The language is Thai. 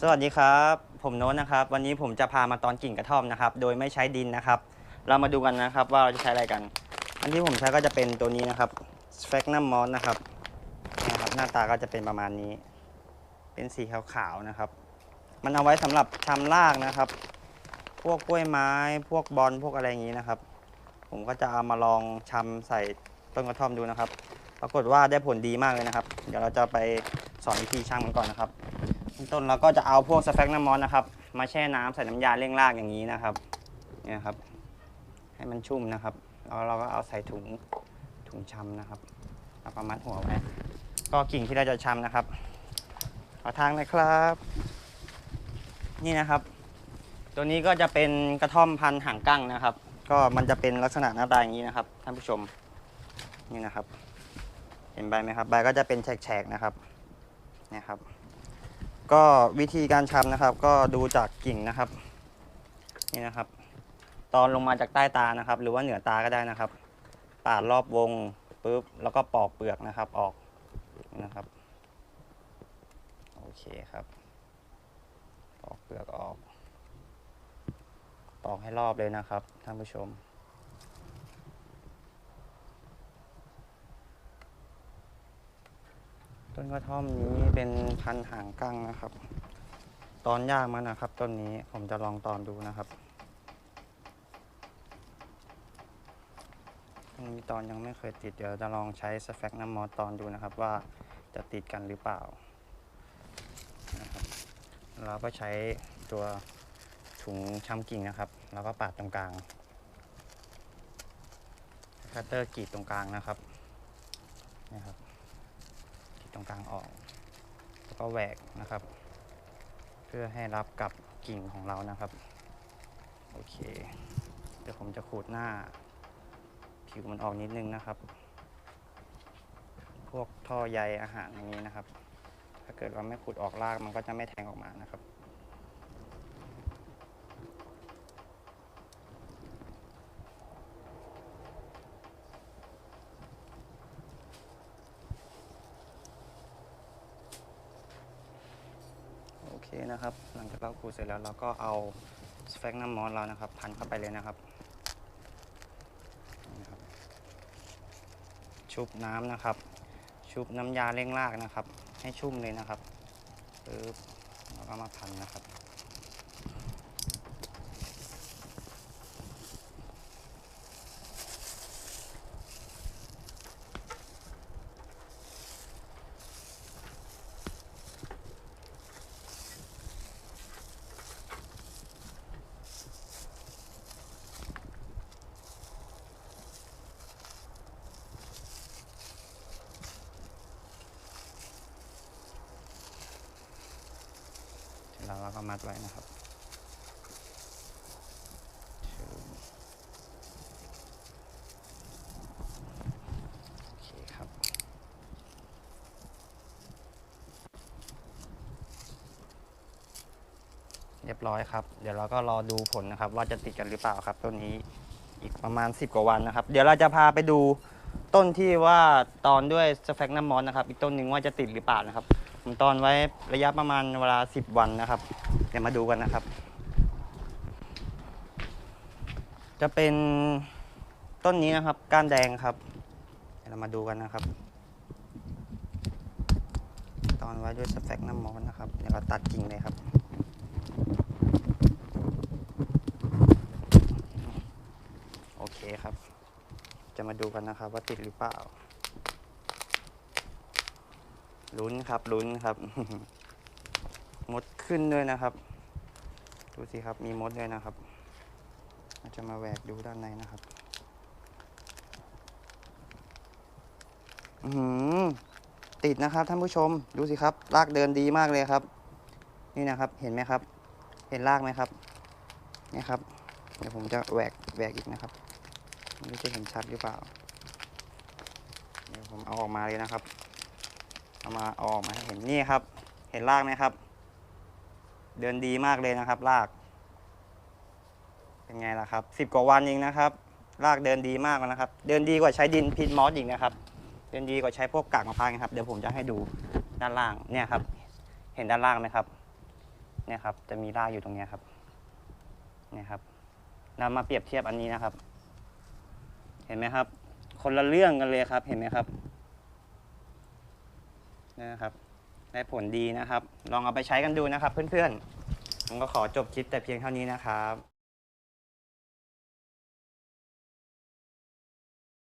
สวัสดีครับ ผมโน้ตนะครับ วันนี้ผมจะพามาตอนกิ่งกระท่อมนะครับ โดยไม่ใช้ดินนะครับ เรามาดูกันนะครับว่าเราจะใช้อะไรกัน อันที่ผมใช้ก็จะเป็นตัวนี้นะครับ s p h a g n u m m o s นะครับนะครับ หน้าตาก็จะเป็นประมาณนี้ เป็นสีขาวๆนะครับ มันเอาไว้สำหรับชำรากนะครับ พวกกล้วยไม้ พวกบอลพวกอะไรอย่างนี้นะครับ ผมก็จะเอามาลองชำใส่ต้นกระท่อมดูนะครับ ปรากฏว่าได้ผลดีมากเลยนะครับ เดี๋ยวเราจะไปสอนวิธีช่างมันก่อนนะครับ ต้นเราก็จะเอาพวกสแฟกน้ำมอนนะครับ มาแช่น้ำใส่น้ำยาเร่งรากอย่างนี้นะครับเนี่ยครับ ให้มันชุ่มนะครับแล้วเราก็เอาใส่ถุงถุงชำนะครับแล้วก็มัดหัวไว้ก็กิ่งที่เราจะชำนะครับขอทางนะครับ นี่นะครับ ตัวนี้ก็จะเป็นกระท่อมพันธุ์หางกั้งนะครับ ก็มันจะเป็นลักษณะหน้าตาอย่างนี้นะครับ ท่านผู้ชมนี่นะครับ เห็นใบไหมครับ ใบก็จะเป็นแฉกๆนะครับเนี่ยครับ ก็วิธีการชำนะครับ ก็ดูจากกิ่งนะครับ นี่นะครับ ตอนลงมาจากใต้ตานะครับ หรือว่าเหนือตาก็ได้นะครับ ปาดรอบวงปุ๊บแล้วก็ปอกเปลือกนะครับออกนะครับโอเคครับปอกเปลือกออก ปอกให้รอบเลยนะครับท่านผู้ชม ต้นกระท่อมนี้เป็นพันหางกั้งนะครับ ตอนยากมันนะครับ ต้นนี้ผมจะลองตอนดูนะครับต้นนี้ตอนยังไม่เคยติดเดี๋ยวจะลองใช้สแฟกน้ำมอสตอนดูนะครับว่าจะติดกันหรือเปล่านะครับเราก็ใช้ตัวถุงช้ำกิ่งนะครับ แล้วก็ปาดตรงกลางคัตเตอร์กรีดตรงกลางนะครับนะครับ ตรงกลางออก แล้วก็แหวกนะครับ เพื่อให้รับกับกิ่งของเรานะครับ โอเค เดี๋ยวผมจะขูดหน้า ผิวมันออกนิดนึงนะครับ พวกท่อใยอาหารอย่างนี้นะครับ ถ้าเกิดเราไม่ขูดออกรากมันก็จะไม่แทงออกมานะครับ คนะครับ หลังจากเราขูดเสร็จแล้วเราก็เอาสแฟกน้ำมอสเรานะครับ พันเข้าไปเลยนะครับนี่นะครับชุบน้ำนะครับ ชุบน้ำยาเร่งรากนะครับ ให้ชุ่มเลยนะครับปึ๊บแล้วก็มาพันนะครับ แล้วเราก็มัดไว้นะครับเรียบร้อยครับ เดี๋ยวเราก็รอดูผลนะครับ ว่าจะติดกันหรือเปล่าครับต้นนี้อีกประมาณ 10 กว่าวันนะครับ เดี๋ยวเราจะพาไปดู ต้นที่ว่าตอนด้วยสแฟกน้ำมอนนะครับ อีกต้นหนึ่งว่าจะติดหรือเปล่านะครับ ผมตอนไว้ระยะประมาณเวลา 10 วันนะครับ เดี๋ยวมาดูกันนะครับ จะเป็นต้นนี้นะครับ ก้านแดงครับ เดี๋ยวเรามาดูกันนะครับ ตอนไว้ด้วยสแฟกน้ำมอนนะครับ เดี๋ยวเราตัดกิ่งเลยครับโอเคครับ จะมาดูกันนะครับว่าติดหรือเปล่า ลุ้นครับลุ้นครับ มดขึ้นด้วยนะครับ ดูสิครับมีมดด้วยนะครับเราจะมาแหวกดูด้านในนะครับ อือหือติดนะครับท่านผู้ชมดูสิครับรากเดินดีมากเลยครับ นี่นะครับเห็นไหมครับ เห็นรากไหมครับนี่ครับ เดี๋ยวผมจะแหวกแหวกอีกนะครับ ไม่รู้จะเห็นชัดหรือเปล่า เดี๋ยวผมเอาออกมาเลยนะครับ เอามาออกมาเห็นนี่ครับ เห็นรากไหมครับ เดินดีมากเลยนะครับ ราก เป็นไงล่ะครับสิบกว่าวันเองนะครับ รากเดินดีมากแล้วนะครับ เดินดีกว่าใช้ดินพิษมอสอีกนะครับ เดินดีกว่าใช้พวกกากมะพร้าวนะครับ เดี๋ยวผมจะให้ดูด้านล่าง เนี่ยครับ เห็นด้านล่างไหมครับ เนี่ยครับ จะมีรากอยู่ตรงเนี้ยครับ เนี่ยครับเรามาเปรียบเทียบอันนี้นะครับ เห็นไหมครับ คนละเรื่องกันเลยครับเห็นไหมครับนะครับได้ผลดีนะครับ ลองเอาไปใช้กันดูนะครับ เพื่อนๆผมก็ขอจบคลิปแต่เพียงเท่านี้นะครับ